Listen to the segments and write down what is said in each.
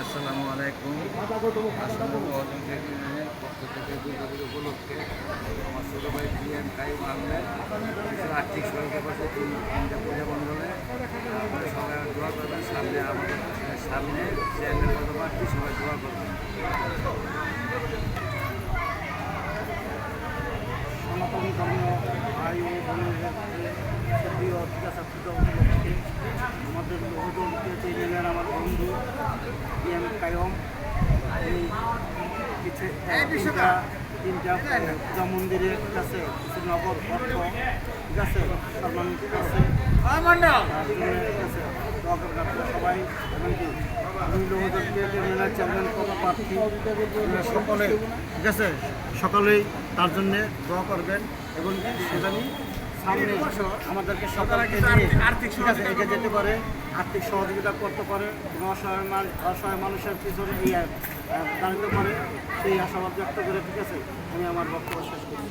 আসসালামু আলাইকুম। উপলক্ষে আমার ছোটো ভাই বিএম কাইম আহমেদ আর্থিক সহায়তা তিনটা পূজা করবেন। সামনে আমাদের সামনে চেয়ারম্যান পদপ্রার্থী সবাই অত্যাচার পূজা উপলক্ষে আমাদের বহুদলকে চেয়ে আমার বন্ধু পি এম কায়ম এই কিছু তিনটা মন্দিরের কাছে কিছু নগর অর্থ ঠিক আছে সম্মান আছে আছে আপনারা সবাই, এমনকি প্রার্থী সকলে, ঠিক আছে? সকলেই তার জন্য দোয়া করবেন এবং সেখানে সামনে আমাদেরকে সকলকে আর্থিক আছে? এগিয়ে যেতে পারে, আর্থিক সহযোগিতা করতে পারে, অসহায় অসহায় মানুষের পিছনে এই দাঁড়াতে পারে, সেই আশাবাদ ব্যক্ত করে, ঠিক আছে? আমি আমার বক্তব্য শেষ করছি।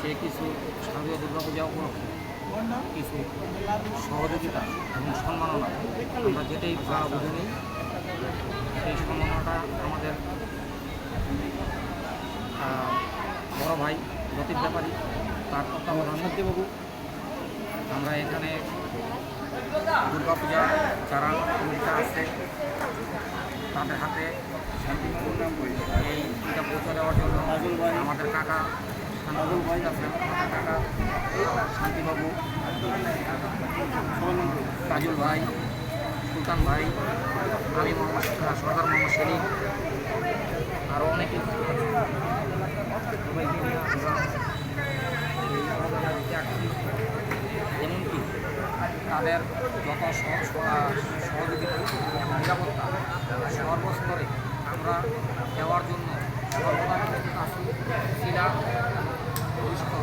সে কিছু শারদীয় দুর্গাপূজা উপলক্ষে কিছু সহযোগিতা এবং সম্মাননা আমরা যেটাই যা বুঝে নিই সেই সম্মাননাটা আমাদের বড় ভাই লতিফ ব্যাপারী তার তত্ত্বাবধানে সত্যবাবু আমরা এখানে দুর্গাপূজা যারা কমিটিতে আছে তাদের হাতে এই এটা পৌঁছে দেওয়ার জন্য আমাদের কাকা শান্তবাবু ভাই আছেন কাকা, শান্তিবাবু কাজল ভাই, সুলতান ভাই, আমি মোহাম্মদ সরদার মোহাম্মদ সেলিম আরও অনেকে এমনকি তাদের যত সহ- সহ- সহযোগিতা নিরাপত্তা, সর্বস্তরে আমরা দেওয়ার জন্য সর্বদা প্রস্তুত Thank you.